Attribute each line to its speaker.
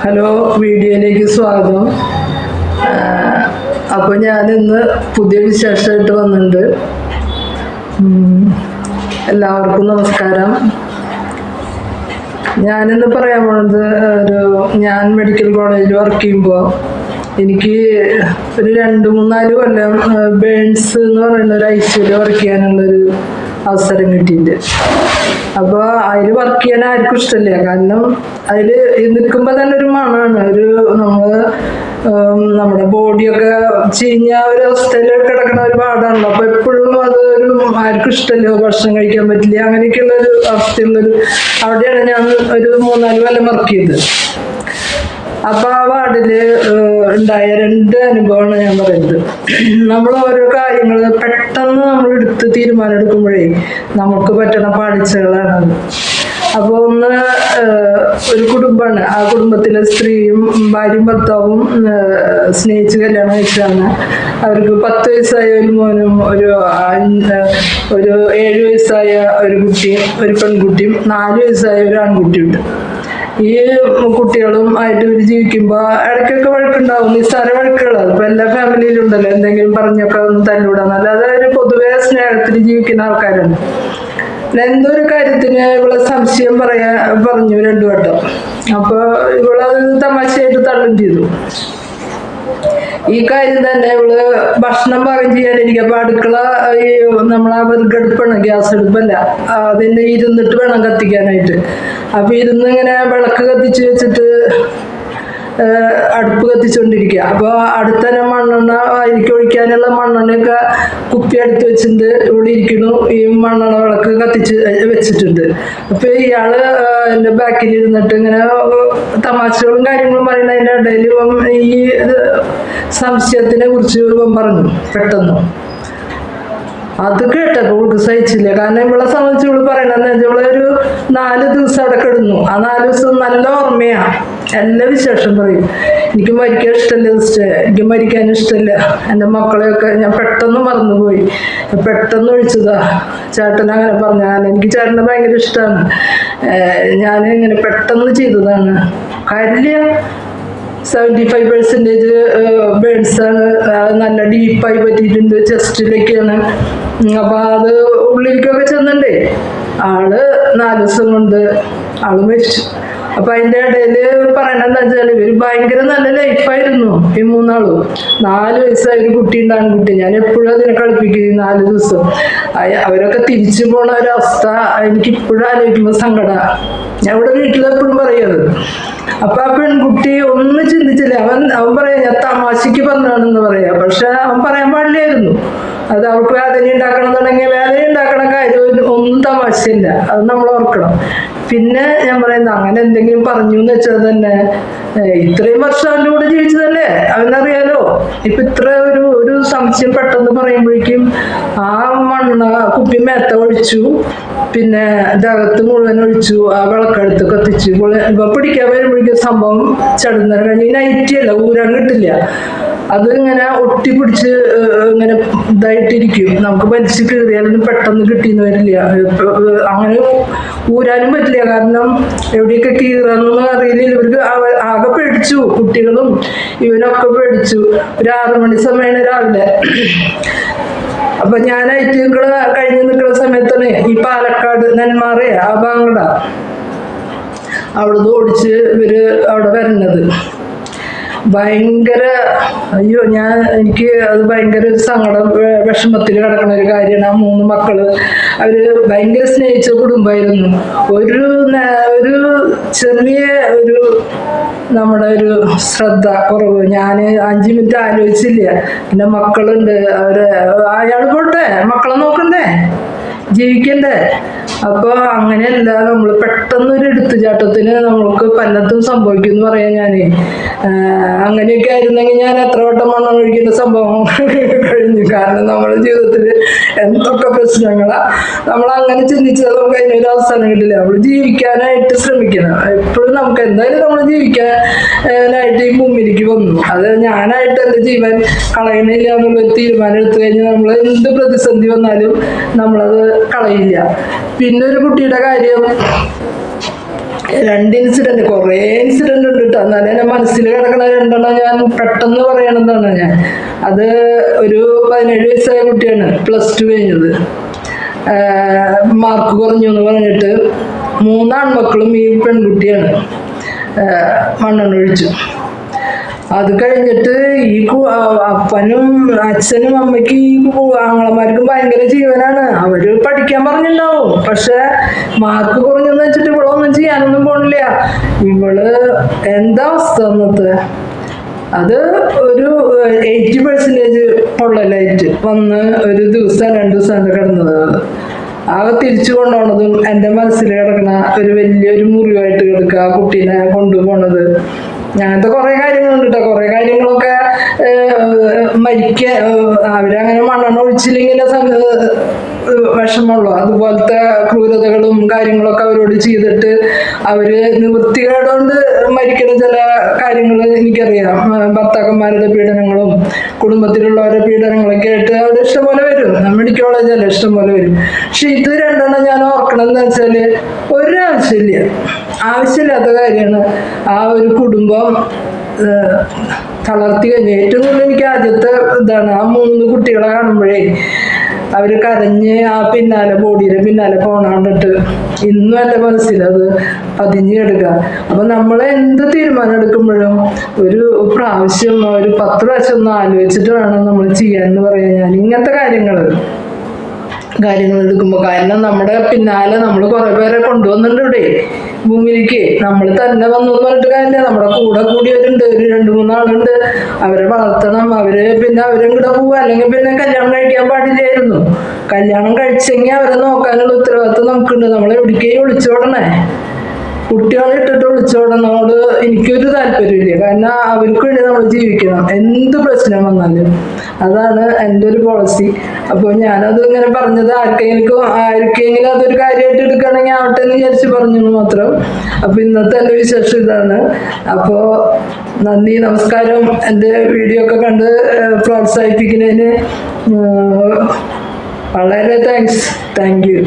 Speaker 1: Hello വീഡിയോയിലേക്ക് സ്വാഗതം. അപ്പോൾ ഇന്ന് പുതിയ വിശേഷമായിട്ട് വന്നിട്ടുണ്ട്. എല്ലാവർക്കും നമസ്കാരം. ഞാനിന്ന് പറയാൻ പോണത് ഒരു ഞാൻ മെഡിക്കൽ കോളേജിൽ വർക്ക് ചെയ്യുമ്പോൾ എനിക്ക് ഒരു രണ്ട് മൂന്നാൽ കൊല്ലം ബേൺസ് എന്ന് പറയുന്ന ഒരു ഐശ്വര്യ വർക്ക് ചെയ്യാനുള്ളൊരു അവസരം കിട്ടിയിട്ടുണ്ട്. അപ്പോൾ അതിൽ വർക്ക് ചെയ്യാൻ ആർക്കും ഇഷ്ടമില്ല കാരണം അതിൽ നിൽക്കുമ്പോൾ തന്നെ ഒരു മണമാണ് ഒരു നമ്മൾ നമ്മുടെ ബോഡിയൊക്കെ ചീഞ്ഞ ഒരു അവസ്ഥയിൽ കിടക്കുന്ന ഒരു പാടാണല്ലോ അപ്പോൾ എപ്പോഴും അത് ഒരു ആർക്കും ഇഷ്ടമല്ല ഭക്ഷണം കഴിക്കാൻ പറ്റില്ല. അങ്ങനെയൊക്കെയുള്ള ഒരു അവസ്ഥയുള്ളൊരു അവിടെയാണ് ഞാൻ ഒരു മൂന്നാൽ കൊല്ലം വർക്ക് ചെയ്തത്. അപ്പൊ ആ വാർഡിൽ ഉണ്ടായ രണ്ട് അനുഭവമാണ് ഞാൻ പറയുന്നത്. നമ്മൾ ഓരോ കാര്യങ്ങൾ പെട്ടെന്ന് നമ്മൾ എടുത്ത് തീരുമാനം എടുക്കുമ്പോഴേ നമുക്ക് പറ്റുന്ന പാളിച്ചകളാണ് അപ്പോൾ ഒന്ന് ഒരു കുടുംബമാണ്. ആ കുടുംബത്തിലെ സ്ത്രീയും ഭാര്യയും ഭർത്താവും സ്നേഹിച്ച് കല്യാണം കഴിച്ചതാണ്. അവർക്ക് പത്ത് വയസ്സായ ഒരു മോനും ഒരു ഒരു ഏഴ് വയസ്സായ ഒരു കുട്ടിയും ഒരു പെൺകുട്ടിയും നാല് വയസ്സായ ഒരു ആൺകുട്ടിയുണ്ട് ഈ കുട്ടികളും ആയിട്ട് ഇവർ ജീവിക്കുമ്പോ ഇടയ്ക്കൊക്കെ വഴക്കുണ്ടാവും നിസ്സാര വഴക്കുകൾ ഇപ്പൊ എല്ലാ ഫാമിലിയിലും ഉണ്ടല്ലോ എന്തെങ്കിലും പറഞ്ഞൊക്കെ ഒന്ന് തല്ലിവിടാൻ അല്ലാതെ ഒരു പൊതുവെ സ്നേഹത്തിൽ ജീവിക്കുന്ന ആൾക്കാരാണ്. എന്തൊരു കാര്യത്തിന് ഇവളെ സംശയം പറയാ പറഞ്ഞു രണ്ടു വട്ടം. അപ്പൊ ഇവളത് തമാശയായിട്ട് തള്ളും ചെയ്തു. ഈ കാര്യം തന്നെ ഇവൾ ഭക്ഷണം പാകം ചെയ്യാനിരിക്കുക അപ്പൊ അടുക്കള ഈ നമ്മളാ വിറകടുപ്പാണ് ഗ്യാസ് അടുപ്പല്ല. അതിന്റെ ഇരുന്നിട്ട് വേണം കത്തിക്കാനായിട്ട്. അപ്പൊ ഇരുന്ന് ഇങ്ങനെ വിളക്ക് കത്തിച്ച് വെച്ചിട്ട് അടുപ്പ് കത്തിച്ചുകൊണ്ടിരിക്കുക അപ്പോൾ അടുത്തന്നെ മണ്ണെണ്ണ അരിക്ക് ഒഴിക്കാനുള്ള മണ്ണെണ്ണയൊക്കെ കുപ്പി അടുത്ത് വെച്ചിട്ടുണ്ട്. ഇവിടെ ഇരിക്കുന്നു. ഈ മണ്ണെണ്ണ വിളക്ക് കത്തിച്ച് വെച്ചിട്ടുണ്ട്. അപ്പോൾ ഇയാൾ എന്റെ ബാക്കിൽ ഇരുന്നിട്ട് ഇങ്ങനെ തമാശകളും കാര്യങ്ങളും പറയുന്നതിന്റെ ഇടയിൽ ഈ സംശയത്തിനെ കുറിച്ച് പറഞ്ഞു പെട്ടെന്ന്. അത് കേട്ടപ്പോൾ ഇവൾക്ക് സഹിച്ചില്ല. കാരണം ഇവളെ സംബന്ധിച്ച് ഇവൾ പറയണെന്ന് ഇവളെ ഒരു നാല് ദിവസം അവിടെ കിടന്നു. ആ നാല് ദിവസം നല്ല ഓർമ്മയാ. എല്ലാ വിശേഷം പറയും. എനിക്ക് മരിക്കാൻ ഇഷ്ടമല്ല സിസ്റ്റർ എനിക്ക് മരിക്കാൻ ഇഷ്ടമല്ല എന്റെ മക്കളെയൊക്കെ ഞാൻ പെട്ടെന്ന് മറന്നുപോയി. പെട്ടെന്ന് ഒഴിച്ചതാ. ചേട്ടൻ അങ്ങനെ പറഞ്ഞ. എനിക്ക് ചേട്ടനെ ഭയങ്കര ഇഷ്ടമാണ് ഞാൻ ഇങ്ങനെ പെട്ടെന്ന് ചെയ്തതാണ്. കാര്യമില്ല. സെവന്റി ഫൈവ് പെർസെന്റേജ് ബേൺസാണ് നല്ല ഡീപ്പായി പറ്റിയിട്ടുണ്ട്. ചെസ്റ്റിലേക്കാണ് അപ്പോൾ അത് ഉള്ളിലേക്കൊക്കെ ചെന്നണ്ടേ? ആൾ നാല് ദിവസം കൊണ്ട് ആൾ മരിച്ചു. അപ്പൊ അതിന്റെ ഇടയിൽ പറയണെന്ന് വെച്ചാൽ ഇവർ ഭയങ്കര നല്ല ലൈഫായിരുന്നു ഈ മൂന്നാളും. നാല് വയസ്സായ ഒരു കുട്ടി ഉണ്ടാകും കുട്ടി ഞാൻ എപ്പോഴും അതിനെ കളിപ്പിക്കും നാല് ദിവസം. അവരൊക്കെ തിരിച്ചു പോണ ഒരവസ്ഥ എനിക്ക് ഇപ്പോഴും ആലോചിക്കുമ്പോൾ സങ്കട. ഞാൻ ഇവിടെ വീട്ടിലെപ്പോഴും പറയുന്നത് അപ്പൊ ആ പെൺകുട്ടി ഒന്നും ചിന്തിച്ചില്ല. അവൻ അവൻ പറയാ ഞാൻ തമാശക്ക് പറഞ്ഞാണെന്ന് പറയാ. പക്ഷെ അവൻ പറയാൻ പാടില്ലായിരുന്നു. അത് അവൾക്ക് വേദന ഉണ്ടാക്കണം എന്നുണ്ടെങ്കിൽ വേദന ഉണ്ടാക്കണ കാര്യം ഒന്നും തമാശയില്ല. അത് നമ്മൾ ഓർക്കണം. പിന്നെ ഞാൻ പറയുന്നത് അങ്ങനെ എന്തെങ്കിലും പറഞ്ഞു എന്ന് വെച്ചാൽ തന്നെ ഇത്രയും വർഷം അവന്റെ കൂടെ ജീവിച്ചതല്ലേ? അവനറിയാലോ? ഇപ്പൊ ഇത്ര ഒരു ഒരു സംശയം പെട്ടെന്ന് പറയുമ്പോഴേക്കും ആ മണ്ണ കുപ്പി മേത്ത ഒഴിച്ചു പിന്നെ ദേഹത്ത് മുഴുവൻ ഒഴിച്ചു ആ വിളക്കെടുത്ത് കത്തിച്ചു. ഇപ്പൊ പിടിക്കാൻ വരുമ്പോഴേക്കും സംഭവം ചടുന്ന കഴിഞ്ഞ് നൈറ്റി അല്ല ഊരാൻ കിട്ടില്ല. അത് ഇങ്ങനെ ഒട്ടിപ്പിടിച്ച് ഇങ്ങനെ ഇതായിട്ടിരിക്കും. നമുക്ക് വലിച്ചു കീറിയാലൊന്നും പെട്ടെന്ന് കിട്ടിയെന്ന് വരില്ല. അങ്ങനെ ഊരാനും പറ്റില്ല. കാരണം എവിടെയൊക്കെ കീറാന്നൊന്നും അറിയില്ല. ഇവർക്ക് ആകെ പേടിച്ചു. കുട്ടികളും ഇവനൊക്കെ പേടിച്ചു. ഒരു ആറു മണി സമയമാണ് രാവിലെ. അപ്പൊ ഞാൻ ഐറ്റിങ്ങൾ കഴിഞ്ഞ് നിൽക്കുന്ന സമയത്താണ് ഈ പാലക്കാട് നെന്മാറ ആ ബാങ്കട അവിടുന്ന് ഓടിച്ച് ഇവർ അവിടെ വരുന്നത്. ഭയങ്കര അയ്യോ ഞാൻ എനിക്ക് അത് ഭയങ്കര ഒരു സങ്കടം വിഷമത്തിൽ കിടക്കുന്ന ഒരു കാര്യമാണ് ആ മൂന്ന് മക്കൾ. അവർ ഭയങ്കര സ്നേഹിച്ച കുടുംബമായിരുന്നു ഒരു ഒരു ചെറിയ ഒരു നമ്മുടെ ഒരു ശ്രദ്ധ കുറവ്. ഞാൻ അഞ്ച് മിനിറ്റ് ആലോചിച്ചില്ല. എന്റെ മക്കളുണ്ട്. അവർ അയാൾ പോട്ടെ മക്കളെ നോക്കണ്ടേ ജീവിക്കണ്ടേ. അപ്പോൾ അങ്ങനെയല്ല നമ്മൾ പെട്ടെന്ന് ഒരു എടുത്തുചാട്ടത്തിന് നമ്മൾക്ക് പലതും സംഭവിക്കും എന്ന് പറയാൻ ഞാൻ അങ്ങനെയൊക്കെ ആയിരുന്നെങ്കിൽ ഞാൻ എത്ര വട്ടം മണ്ണം ഒഴിക്കുന്ന സംഭവം കഴിഞ്ഞു. കാരണം നമ്മുടെ ജീവിതത്തിൽ എന്തൊക്കെ പ്രശ്നങ്ങളാ. നമ്മൾ അങ്ങനെ ചിന്തിച്ചാൽ നമുക്ക് അതിനൊരു അവസാനം കിട്ടില്ല. നമ്മൾ ജീവിക്കാനായിട്ട് ശ്രമിക്കണം. എപ്പോഴും നമുക്ക് എന്തായാലും നമ്മൾ ജീവിക്കാനായിട്ട് ഈ ഭൂമിയിലേക്ക് വന്നു. അത് ഞാനായിട്ട് എന്റെ ജീവൻ കളയണില്ല എന്നുള്ളൊരു തീരുമാനം എടുത്തു കഴിഞ്ഞാൽ നമ്മൾ എന്ത് പ്രതിസന്ധി വന്നാലും നമ്മളത് കളയില്ല. പിന്നെ ഒരു കുട്ടിയുടെ കാര്യം. രണ്ട് ഇൻസിഡന്റ് കുറേ ഇൻസിഡന്റ് ഉണ്ട് കേട്ടോ എന്നാലും എന്റെ മനസ്സിൽ കിടക്കണ രണ്ടെണ്ണം ഞാൻ പെട്ടെന്ന് പറയണതാണ് ഞാൻ. അത് ഒരു പതിനേഴ് വയസ്സായ കുട്ടിയാണ് പ്ലസ് ടു കഴിഞ്ഞത്. മാർക്ക് കുറഞ്ഞു എന്ന് പറഞ്ഞിട്ട് മൂന്നാൺമക്കളും ഈ പെൺകുട്ടിയാണ്. മണ്ണെണ്ണ ഒഴിച്ചു. അത് കഴിഞ്ഞിട്ട് ഈ അപ്പനും അച്ഛനും അമ്മയ്ക്ക് ഈ ആങ്ങളമാർക്കും ഭയങ്കര ജീവനാണ്. അവർ പഠിക്കാൻ പറഞ്ഞിട്ടുണ്ടാവും പക്ഷെ മാർക്ക് കുറഞ്ഞെന്ന് വെച്ചിട്ട് ഇവിടെ ഒന്നും ചെയ്യാനൊന്നും പോണില്ല. ഇവൾ എന്താ അവസ്ഥ അന്നത്തെ? അത് ഒരു എയ്റ്റി പെർസെന്റേജ് പൊള്ളലായിട്ട് വന്ന് ഒരു ദിവസം രണ്ട് ദിവസം എന്താ കിടന്നത്. ആകെ തിരിച്ചു കൊണ്ടുപോണതും എന്റെ മനസ്സിൽ കിടക്കണ ഒരു വലിയൊരു മുറിവായിട്ട് കിടക്കുക കുട്ടീനെ കൊണ്ടുപോണത്. അങ്ങനത്തെ കുറെ കാര്യങ്ങളുണ്ട് കേട്ടോ കുറെ കാര്യങ്ങളൊക്കെ മരിക്ക അവരങ്ങനെ മണ്ണെണ്ണ ഒഴിച്ചില്ലെങ്കിൽ വിഷമമുള്ളൂ. അതുപോലത്തെ ക്രൂരതകളും കാര്യങ്ങളൊക്കെ അവരോട് ചെയ്തിട്ട് അവർ നിവൃത്തികേടുകൊണ്ട് മരിക്കുന്ന ചില കാര്യങ്ങൾ എനിക്കറിയാം. ഭർത്താക്കന്മാരുടെ പീഡനങ്ങളും കുടുംബത്തിലുള്ളവരുടെ പീഡനങ്ങളൊക്കെ ആയിട്ട് അവിടെ ഇഷ്ടംപോലെ വരും. മെഡിക്കൽ കോളേജല്ല ഇഷ്ടംപോലെ വരും. പക്ഷെ ഇത് രണ്ടെണ്ണം ഞാൻ ഓർക്കണമെന്ന് വെച്ചാൽ ഒരു ആവശ്യമില്ല ആവശ്യമില്ലാത്ത കാര്യമാണ്. ആ ഒരു കുടുംബം തളർത്തി കഴിഞ്ഞു. ഏറ്റവും കൂടുതൽ എനിക്ക് ആദ്യത്തെ ഇതാണ് ആ മൂന്ന് കുട്ടികളെ കാണുമ്പോഴേ അവർ കരഞ്ഞ് ആ പിന്നാലെ ബോഡിയുടെ പിന്നാലെ പോണാണ്ടിട്ട് ഇന്നും എന്റെ മനസ്സിൽ അത് പതിഞ്ഞു കിടക്കുക അപ്പൊ നമ്മൾ എന്ത് തീരുമാനം എടുക്കുമ്പോഴും ഒരു പ്രാവശ്യം ഒരു പത്ത് പ്രാവശ്യം ഒന്ന് ആലോചിച്ചിട്ട് വേണം നമ്മൾ ചെയ്യാൻ എന്ന് പറയാൻ. ഞാൻ ഇങ്ങനത്തെ കാര്യങ്ങൾ കാര്യങ്ങൾ എടുക്കുമ്പോൾ കാരണം നമ്മുടെ പിന്നാലെ നമ്മൾ കുറെ പേരെ കൊണ്ടുവന്നിട്ടുണ്ട് ഇവിടെ. ഭൂമിയിലേക്ക്. നമ്മൾ തന്നെ വന്നു പറഞ്ഞിട്ട് കാര്യമില്ല. നമ്മുടെ കൂടെ കൂടിയവരുണ്ട്. ഒരു രണ്ട് മൂന്നാളുണ്ട് അവരെ വളർത്തണം. അവർ പിന്നെ അവരും കൂടെ പോവുക അല്ലെങ്കിൽ പിന്നെ കല്യാണം കഴിക്കാൻ പാടില്ലായിരുന്നു. കല്യാണം കഴിച്ചെങ്കിൽ അവരെ നോക്കാനുള്ള ഉത്തരവാദിത്വം നമുക്കുണ്ട്. നമ്മൾ എവിടേക്കേ ഒളിച്ചോടണേ കുട്ടികളെ ഇട്ടിട്ട് ഒളിച്ചോടുന്നതോട് എനിക്കൊരു താല്പര്യമില്ല കാരണം അവർക്ക് വേണ്ടി നമ്മൾ ജീവിക്കണം. എന്ത് പ്രശ്നം വന്നാലും. അതാണ് എന്റെ ഒരു പോളിസി അപ്പോൾ ഞാനത് ഇങ്ങനെ പറഞ്ഞത് ആർക്കെങ്കിലും ആർക്കെങ്കിലും അതൊരു കാര്യമായിട്ട് എടുക്കുകയാണെങ്കിൽ ആവട്ടെ എന്ന് വിചാരിച്ച് പറഞ്ഞു മാത്രം. അപ്പോൾ ഇന്നത്തെ എന്റെ വിശേഷം ഇതാണ്. അപ്പോൾ നന്ദി നമസ്കാരം. എന്റെ വീഡിയോ ഒക്കെ കണ്ട് പ്രോത്സാഹിപ്പിക്കുന്നതിന് വളരെ താങ്ക്സ് താങ്ക് യു